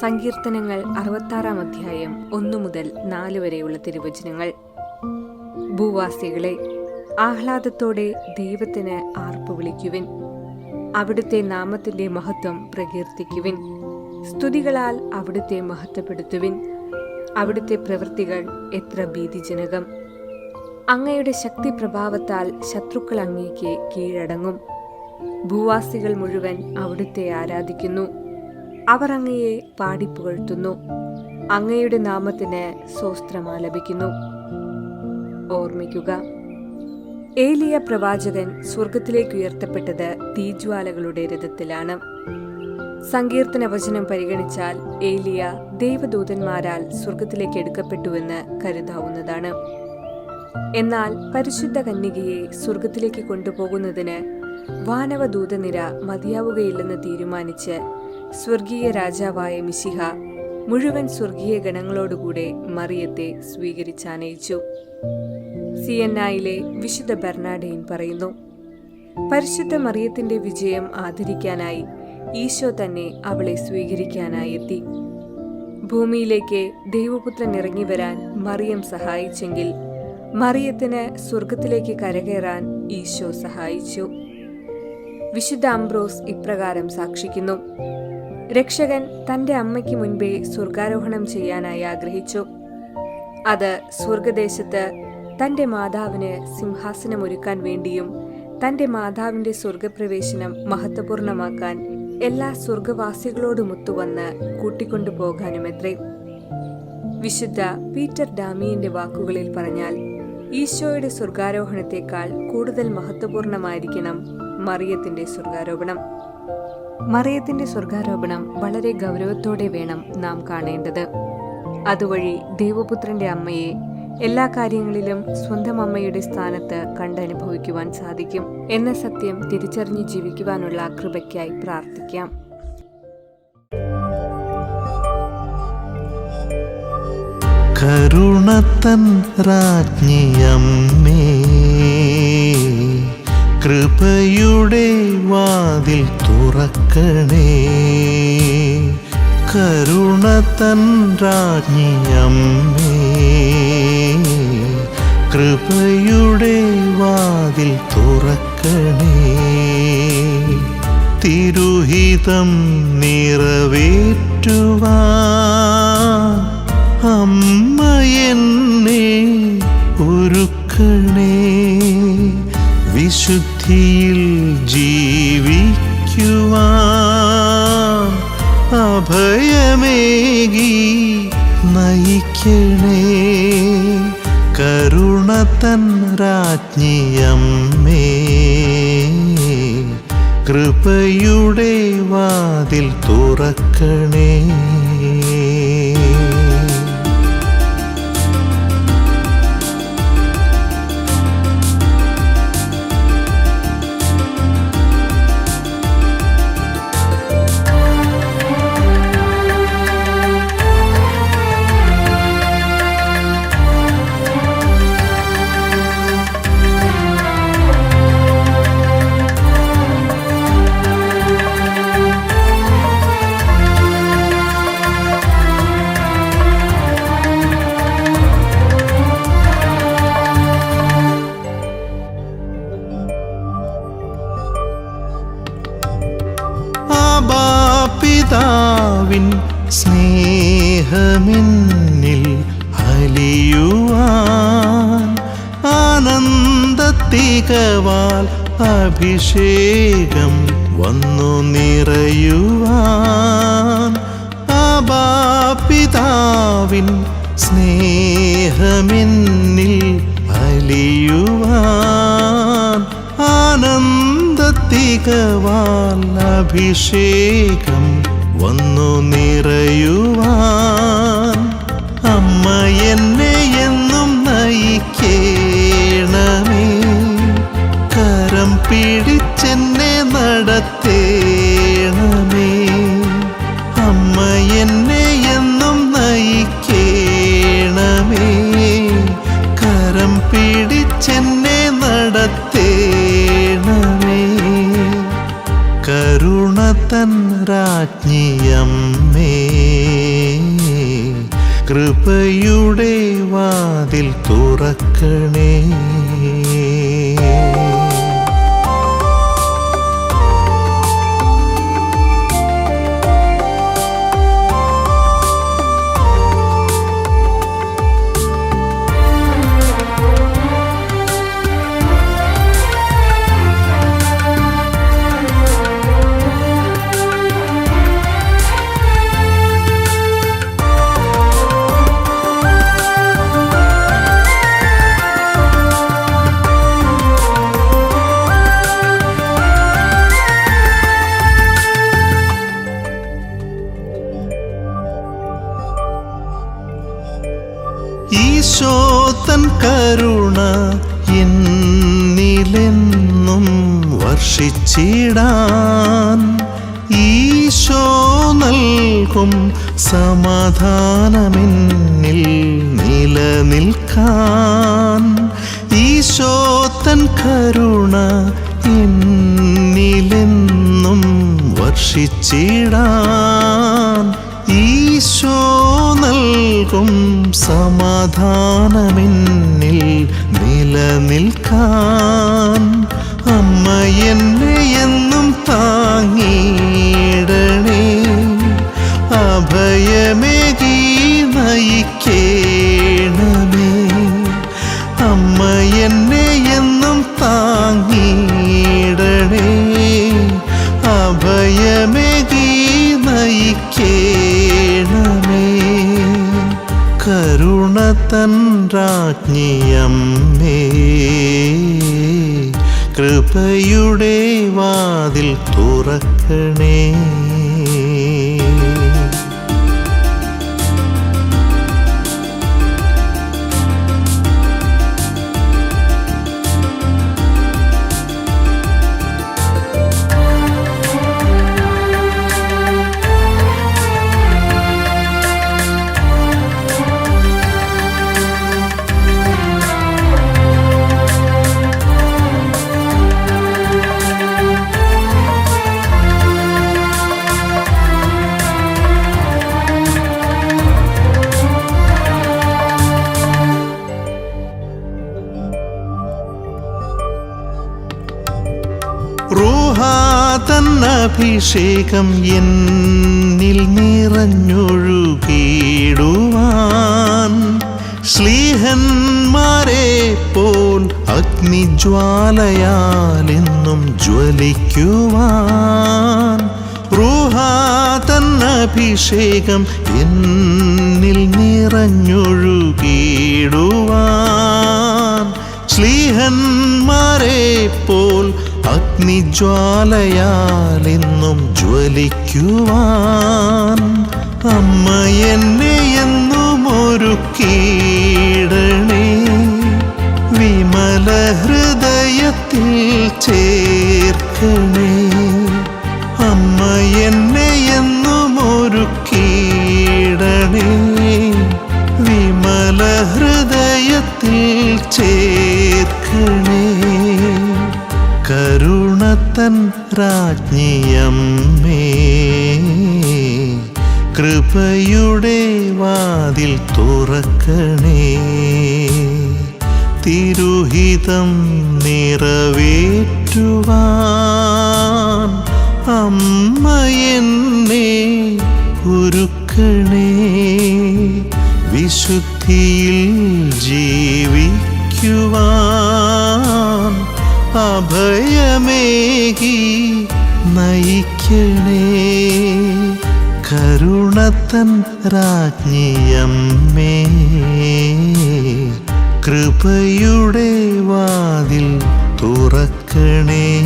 സങ്കീർത്തനങ്ങൾ അറുപത്താറാം അധ്യായം ഒന്നു മുതൽ നാല് വരെയുള്ള തിരുവചനങ്ങൾ. ഭൂവാസികളെ ആഹ്ലാദത്തോടെ ദൈവത്തിന് ആർപ്പ് വിളിക്കുവിൻ. അവിടുത്തെ നാമത്തിന്റെ മഹത്വം പ്രകീർത്തിക്കുവിൻ. സ്തുതികളാൽ അവിടുത്തെ മഹത്വപ്പെടുത്തുവിൻ. അവിടുത്തെ പ്രവൃത്തികൾ എത്ര ഭീതിജനകം. അങ്ങയുടെ ശക്തി പ്രഭാവത്താൽ ശത്രുക്കൾ അങ്ങേക്ക് കീഴടങ്ങും. ഭൂവാസികൾ മുഴുവൻ അവിടുത്തെ ആരാധിക്കുന്നു. അവർ അങ്ങയെ പാടിപ്പുകഴ്ത്തുന്നു അങ്ങയുടെ നാമത്തിന് സ്വസ്ത്രമാലപിക്കുന്നു ഓർമ്മിക്കുക ഏലിയ പ്രവാചകൻ സ്വർഗത്തിലേക്ക് ഉയർത്തപ്പെട്ടത് തീജ്വാലകളുടെ രഥത്തിലാണ്. സങ്കീർത്തന വചനം പരിഗണിച്ചാൽ ഏലിയ ദൈവദൂതന്മാരാൽ സ്വർഗത്തിലേക്ക് എടുക്കപ്പെട്ടുവെന്ന് കരുതാവുന്നതാണ്. എന്നാൽ പരിശുദ്ധ കന്യകയെ സ്വർഗത്തിലേക്ക് കൊണ്ടുപോകുന്നതിന് വാനവദൂതനിര മതിയാവുകയില്ലെന്ന് തീരുമാനിച്ച് സ്വർഗീയ രാജാവായ മിശിഹ മുഴുവൻ സ്വർഗീയ ഗണങ്ങളോടുകൂടെ മറിയത്തെ സ്വീകരിച്ചാനയിച്ചു. സിയന്നായിലെ വിശുദ്ധ ബെർണാഡയിൻ പറയുന്നു പരിശുദ്ധ മറിയത്തിന്റെ വിജയം ആദരിക്കാനായി ഈശോ തന്നെ അവളെ സ്വീകരിക്കാനായി എത്തി ഭൂമിയിലേക്ക് ദൈവപുത്രൻ ഇറങ്ങി വരാൻ മറിയം സഹായിച്ചെങ്കിൽ മറിയത്തിന് സ്വർഗത്തിലേക്ക് കരകയറാൻ ഈശോ സഹായിച്ചു. വിശുദ്ധ അംബ്രോസ് ഇപ്രകാരം സാക്ഷിക്കുന്നു രക്ഷകൻ തന്റെ അമ്മയ്ക്ക് മുൻപേ സ്വർഗാരോഹണം ചെയ്യാനായി ആഗ്രഹിച്ചു. അത് സ്വർഗദേശത്ത് തന്റെ മാതാവിന് സിംഹാസനമൊരുക്കാൻ വേണ്ടിയും തന്റെ മാതാവിന്റെ സ്വർഗപ്രവേശനം മഹത്വപൂർണമാക്കാൻ എല്ലാ സ്വർഗവാസികളോടുമൊത്തുവന്ന് കൂട്ടിക്കൊണ്ടു പോകാനുമെത്രേ വിശുദ്ധ പീറ്റർ ഡാമിയന്റെ വാക്കുകളിൽ പറഞ്ഞാൽ ഈശോയുടെ സ്വർഗാരോഹണത്തെക്കാൾ കൂടുതൽ മഹത്വപൂർണമായിരിക്കണം മറിയത്തിന്റെ സ്വർഗാരോപണം. മറിയത്തിന്റെ സ്വർഗാരോപണം വളരെ ഗൗരവത്തോടെ വേണം നാം കാണേണ്ടത്. അതുവഴി ദൈവപുത്രന്റെ അമ്മയെ എല്ലാ കാര്യങ്ങളിലും സ്വന്തം അമ്മയുടെ സ്ഥാനത്ത് കണ്ടനുഭവിക്കുവാൻ സാധിക്കും എന്ന സത്യം തിരിച്ചറിഞ്ഞ് ജീവിക്കുവാനുള്ള കൃപയ്ക്കായി പ്രാർത്ഥിക്കാം. കരുണത്തൻ രാജ്ഞിയമ്മേ കൃപയുടെ വാതിൽ തുറക്കണേ. കരുണ തൻ രാജ്ഞിയമ്മേ. കൃപയുടെ വാതിൽ തുറക്കണേ. തിരുഹിതം നിറവേറ്റുവാൻ അമ്മ വിശുദ്ധിയിൽ ജീവിക്കുവാൻ അഭയമേകി നയിക്കണേ. കരുണ തൻ രാജ്ഞിയമ്മേ. കൃപയുടെ വാതിൽ തുറക്കണേ. സ്നേഹമെന്നിൽ അലിയുവാൻ ആനന്ദത്തികവാൽ അഭിഷേകം വന്നു നിറയുവാൻ ആബാപിതാവിൻ സ്നേഹമെന്നിൽ അലിയുവാൻ ആനന്ദത്തികവാൽ അഭിഷേകം വന്നു നിറയുവാൻ അമ്മ എന്നെ എന്നും നയിക്കേണമേ. കരം പിടിച്ചെന്നെ നടത്തേണമേ. അമ്മ എന്നെ കൃപയുടെ വാതിൽ തുറക്കണേ. വർഷിച്ചിടാൻ ഈശോ നൽകും സമാധാനമെന്നിൽ നിലനിൽക്കാൻ. ഈശോ തൻ കരുണ എന്നിലെന്നും വർഷിച്ചിടാൻ. ഈശോ നൽകും സമാധാനമെന്നിൽ നിലനിൽക്കാൻ. അമ്മ എന്നെ എന്നും താങ്ങിയിടണേ. അഭയമേകി നയിക്കേണമേ അമ്മ എന്നെ എന്നും താങ്ങിയിടണേ. അഭയമേകി നയിക്കേണമേ കരുണ തൻ രാജ്ഞിയമ്മേ. കൃപയുടെ വാതിൽ തുറക്കണേ. റൂഹാതന്നഭിഷേകം എന്നിൽ നിറഞ്ഞൊഴുകിടുവാൻ ശ്ലീഹന്മാരെ പോൽ അഗ്നിജ്വാലയാലെന്നും ജ്വലിക്കുവാൻ റൂഹാതന്നഭിഷേകം എന്നിൽ നിറഞ്ഞൊഴുകിടുവാൻ ശ്ലീഹന്മാരെ പോൽ അഗ്നിജ്വാലയാലെന്നും ജ്വലിക്കുവാൻ അമ്മ എന്നെ എന്നും ഒരു കീടണേ വിമല ഹൃദയത്തിൽ ചേർക്കണേ കരുണത്തൻ രാജ്ഞിയമ്മേ കൃപയുടെ വാതിൽ തുറക്കണേ. തിരുഹിതം നിറവേറ്റുവാൻ അമ്മ എന്നെ ഒരുക്കണേ. വിശുദ്ധിയിൽ ജീവിക്കുവാൻ അഭയമേകി നയിക്കണേ. കരുണത്തൻ രാജ്ഞിയമ്മേ കൃപയുടെ വാതിൽ തുറക്കണേ.